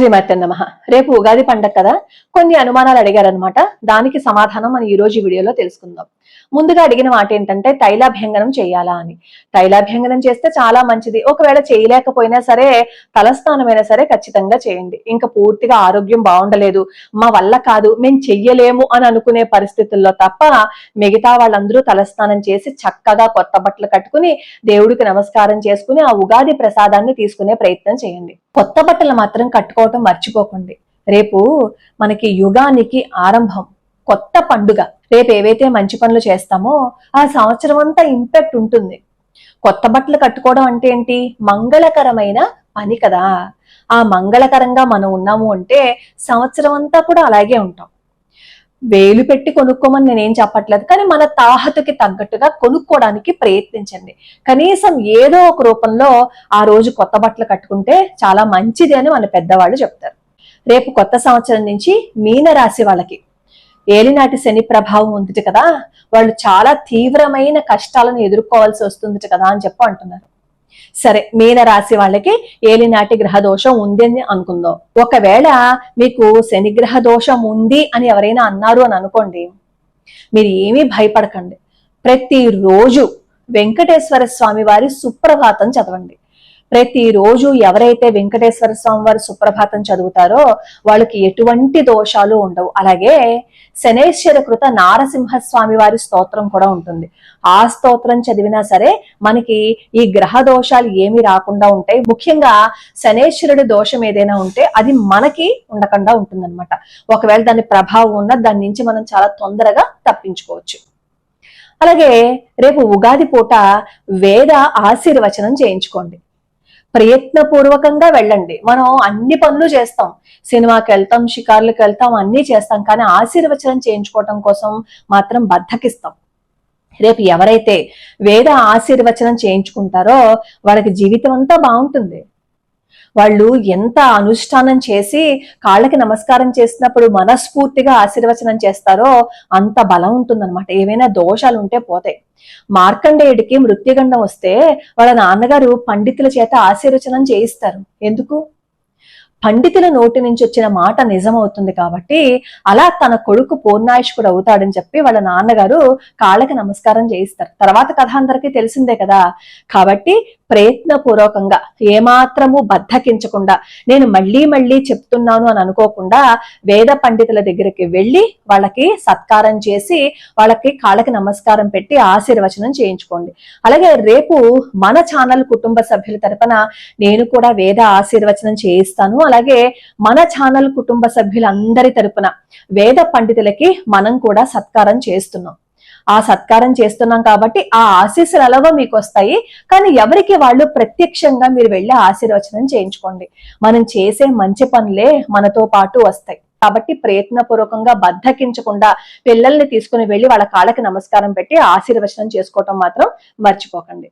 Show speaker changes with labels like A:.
A: శ్రీమతి నమ. రేపు ఉగాది పండగ కదా? కొన్ని అనుమానాలు అడిగారనమాట దానికి సమాధానం మనం ఈ రోజు వీడియోలో తెలుసుకుందాం. ముందుగా అడిగిన మాట ఏంటంటే తైలాభ్యంగనం చేయాలా అని. తైలాభ్యంగనం చేస్తే చాలా మంచిది. ఒకవేళ చేయలేకపోయినా సరే తలస్నానమైనా సరే ఖచ్చితంగా చేయండి. ఇంకా పూర్తిగా ఆరోగ్యం బాగుండలేదు. మా వల్ల కాదు మేము చెయ్యలేము అని అనుకునే పరిస్థితుల్లో తప్ప మిగతా వాళ్ళందరూ తలస్నానం చేసి చక్కగా కొత్త బట్టలు కట్టుకుని దేవుడికి నమస్కారం చేసుకుని ఆ ఉగాది ప్రసాదాన్ని తీసుకునే ప్రయత్నం చేయండి. కొత్త బట్టలు మాత్రం కట్టుకోవటం మర్చిపోకండి. రేపు మనకి యుగానికి ఆరంభం. కొత్త పండుగ. రేపు ఏవైతే మంచి పనులు చేస్తామో ఆ సంవత్సరం అంతా ఇంపాక్ట్ ఉంటుంది. కొత్త బట్టలు కట్టుకోవడం అంటే ఏంటి? మంగళకరమైన పని కదా. ఆ మంగళకరంగా మనం ఉన్నాము అంటే సంవత్సరం అంతా కూడా అలాగే ఉంటాం. వేలు పెట్టి కొనుక్కోమని నేనేం చెప్పట్లేదు కానీ మన తాహతకి తగ్గట్టుగా కొనుక్కోవడానికి ప్రయత్నించండి. కనీసం ఏదో ఒక రూపంలో ఆ రోజు కొత్త బట్టలు కట్టుకుంటే చాలా మంచిది అని మన పెద్దవాళ్ళు చెప్తారు. రేపు కొత్త సంవత్సరం నుంచి మీన రాశి వాళ్ళకి ఏలినాటి శని ప్రభావం ఉంది కదా వాళ్ళు చాలా తీవ్రమైన కష్టాలను ఎదుర్కోవాల్సి వస్తుంది కదా అని చెప్పి అంటున్నారు. సరే మీన రాశి వాళ్ళకి ఏలినాటి గ్రహ దోషం ఉంది అని అనుకుందాం. ఒకవేళ మీకు శని గ్రహ దోషం ఉంది అని ఎవరైనా అన్నారు అని అనుకోండి మీరు ఏమీ భయపడకండి. ప్రతిరోజు వెంకటేశ్వర స్వామి వారి సుప్రభాతం చదవండి. ప్రతిరోజు ఎవరైతే వెంకటేశ్వర స్వామి వారి సుప్రభాతం చదువుతారో వాళ్ళకి ఎటువంటి దోషాలు ఉండవు. అలాగే శనేశ్వర కృత నారసింహ స్వామి వారి స్తోత్రం కూడా ఉంటుంది. ఆ స్తోత్రం చదివినా సరే మనకి ఈ గ్రహ దోషాలు ఏమి రాకుండా ఉంటాయి. ముఖ్యంగా శనేశ్వరుడి దోషం ఏదైనా ఉంటే అది మనకి ఉండకుండా ఉంటుందన్నమాట. ఒకవేళ దాని ప్రభావం ఉన్న దాని నుంచి మనం చాలా తొందరగా తప్పించుకోవచ్చు. అలాగే రేపు ఉగాది పూట వేద ఆశీర్వచనం చేయించుకోండి. ప్రయత్నపూర్వకంగా వెళ్ళండి. మనం అన్ని పనులు చేస్తాం. సినిమాకి వెళ్తాం షికార్లకు వెళ్తాం అన్ని చేస్తాం. కానీ ఆశీర్వచనం చేయించుకోవటం కోసం మాత్రం బద్దకిస్తాం. రేపు ఎవరైతే వేద ఆశీర్వచనం చేయించుకుంటారో వాళ్ళకి జీవితం అంతా బాగుంటుంది. వాళ్ళు ఎంత అనుష్ఠానం చేసి కాళ్ళకి నమస్కారం చేసినప్పుడు మనస్ఫూర్తిగా ఆశీర్వచనం చేస్తారో అంత బలం ఉంటుందన్నమాట. ఏవైనా దోషాలు ఉంటే పోతాయి. మార్కండేయుడికి మృత్యుగండం వస్తే వాళ్ళ నాన్నగారు పండితుల చేత ఆశీర్వచనం చేయిస్తారు. ఎందుకు? పండితుల నోటి నుంచి వచ్చిన మాట నిజమవుతుంది కాబట్టి అలా తన కొడుకు పూర్ణాయుష్కుడు అవుతాడని చెప్పి వాళ్ళ నాన్నగారు కాళ్ళకి నమస్కారం చేయిస్తారు. తర్వాత కథ అందరికీ తెలిసిందే కదా. కాబట్టి ప్రయత్నపూర్వకంగా ఏమాత్రము బద్దకించకుండా నేను మళ్ళీ మళ్ళీ చెప్తున్నాను అని అనుకోకుండా వేద పండితుల దగ్గరికి వెళ్ళి వాళ్ళకి సత్కారం చేసి వాళ్ళకి కాళ్ళకి నమస్కారం పెట్టి ఆశీర్వచనం చేయించుకోండి. అలాగే రేపు మన ఛానల్ కుటుంబ సభ్యుల తరపున నేను కూడా వేద ఆశీర్వచనం చేయిస్తాను. అలాగే మన ఛానల్ కుటుంబ సభ్యులందరి తరపున వేద పండితులకి మనం కూడా సత్కారం చేస్తున్నాం. ఆ సత్కారం చేస్తున్నాం కాబట్టి ఆ ఆశీస్సులు ఎలాగో మీకు వస్తాయి. కానీ ఎవరికి వాళ్ళు ప్రత్యక్షంగా మీరు వెళ్ళి ఆశీర్వచనం చేయించుకోండి. మనం చేసే మంచి పనులే మనతో పాటు వస్తాయి. కాబట్టి ప్రయత్నపూర్వకంగా బద్దకించకుండా పిల్లల్ని తీసుకుని వెళ్ళి వాళ్ళ కాళ్ళకి నమస్కారం పెట్టి ఆశీర్వచనం చేసుకోవటం మాత్రం మర్చిపోకండి.